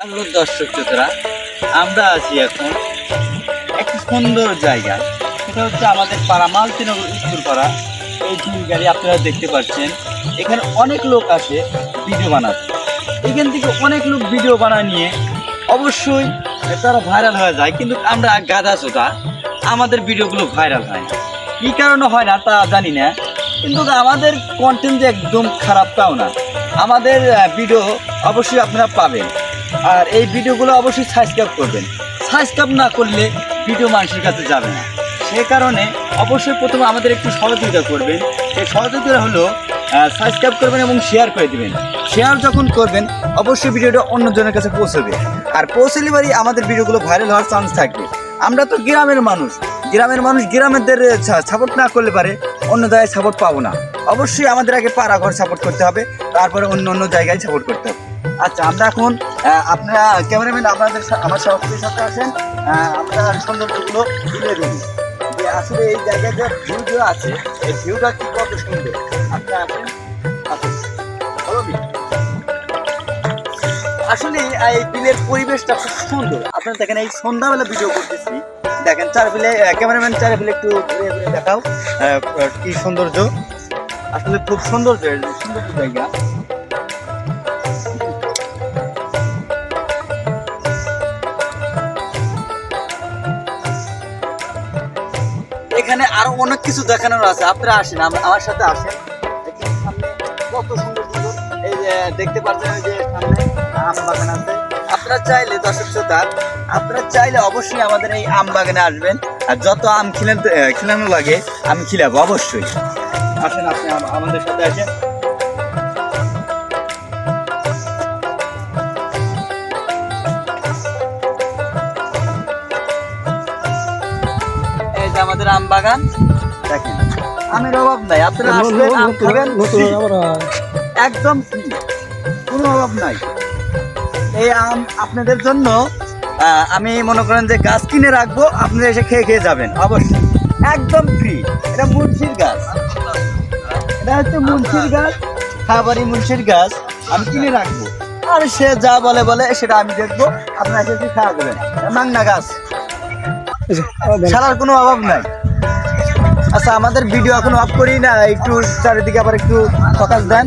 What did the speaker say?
Hello দর্শক শ্রোতারা, আমরা আছি এখন একটি সুন্দর জায়গা। সেটা হচ্ছে আমাদের পাড়া মালতিনগর স্কুল পাড়া। এই ঝুল গাড়ি আপনারা দেখতে পাচ্ছেন, এখানে অনেক লোক আছে ভিডিও বানাতে। এখান থেকে অনেক লোক ভিডিও বানায় নিয়ে অবশ্যই তারা ভাইরাল হয়ে যায়, কিন্তু আমরা গাদা চোদা আমাদের ভিডিওগুলো ভাইরাল হয়। না কী কারণে হয় না তা জানি না, কিন্তু আমাদের কন্টেন্ট যে একদম খারাপ তাও না। আমাদের ভিডিও অবশ্যই আপনারা পাবেন। আর এই ভিডিওগুলো অবশ্যই সাবস্ক্রাইব করবেন। সাবস্ক্রাইব না করলে ভিডিও মানুষের কাছে যাবে না। সে কারণে অবশ্যই প্রথমে আমাদের একটু সহযোগিতা করবেন। এই সহযোগিতা হলো সাবস্ক্রাইব করবেন এবং শেয়ার করে দিবেন। শেয়ার যখন করবেন, অবশ্যই ভিডিওটা অন্যজনের কাছে পৌঁছবে। আর পৌঁছলে বাড়ি আমাদের ভিডিওগুলো ভাইরাল হওয়ার চান্স থাকবে। আমরা তো গ্রামের মানুষ। গ্রামের মানুষ গ্রামেরদের সাপোর্ট না করলে পারে অন্য জায়গায় সাপোর্ট পাবো না। অবশ্যই আমাদের আগে পাড়া ঘর সাপোর্ট করতে হবে। তারপরে অন্য অন্য জায়গায় সাপোর্ট করতে হবে। আচ্ছা আমরা এখন আপনারা ক্যামেরাম্যান আপনাদের আমার সহযোগীর সাথে আহ, আমরা সৌন্দর্যগুলো তুলে দিই যে আসলে এই জায়গায় যে ভিউটা আছে এই ভিউটা কি কত সুন্দর? আপনি আসেন। বলো? আসলে এই বিলের পরিবেশটা খুব সুন্দর। আপনারা দেখেন এই সন্ধ্যাবেলা ভিডিও করতেছি। দেখেন চার চারবিলে ক্যামেরাম্যান চার চারবিলে একটু ঘুরে ঘুরে দেখাও কি সৌন্দর্য। আসলে খুব সুন্দর জায়গা- সুন্দর জায়গা। এখানে আরও অনেক কিছু দেখানোর আছে। আপনারা আসেন আমার সাথে আসেন। কত সুন্দর সুন্দর, এই যে দেখতে পাচ্ছেন ওই যে আম বাগান আছে। আপনারা চাইলে দর্শক শ্রোতা, আপনারা চাইলে অবশ্যই আমাদের এই আম বাগানে আসবেন। আর যত আম খিলান খিলানো লাগে, আমি খিলাবো অবশ্যই। আসেন আপনি আম- আমাদের সাথে আসেন। যে আমাদের আম বাগান। দেখেন। আমের অভাব নাই আপনারা আসবেন আম খাবেন। একদম ফ্রি কোনো অভাব নাই। এই আম আপনাদের জন্য আহ, আমি মনে করেন যে গাছ কিনে রাখব আপনারা এসে খেয়ে খেয়ে যাবেন অবশ্যই। একদম ফ্রি এটা মুন্সির গাছ। এটা হচ্ছে মুন্সির গাছ খাবারই মুন্সির গাছ আমি কিনে রাখব। আর সে যা বলে বলে সেটা আমি দেখব আপনারা এসে এসে খাওয়া দেবেন। মাংনা গাছ। ছাড়ার কোনো অভাব নাই। আচ্ছা আমাদের ভিডিও এখন অফ করি না একটু চারিদিকে আবার একটু ফোকাস দেন।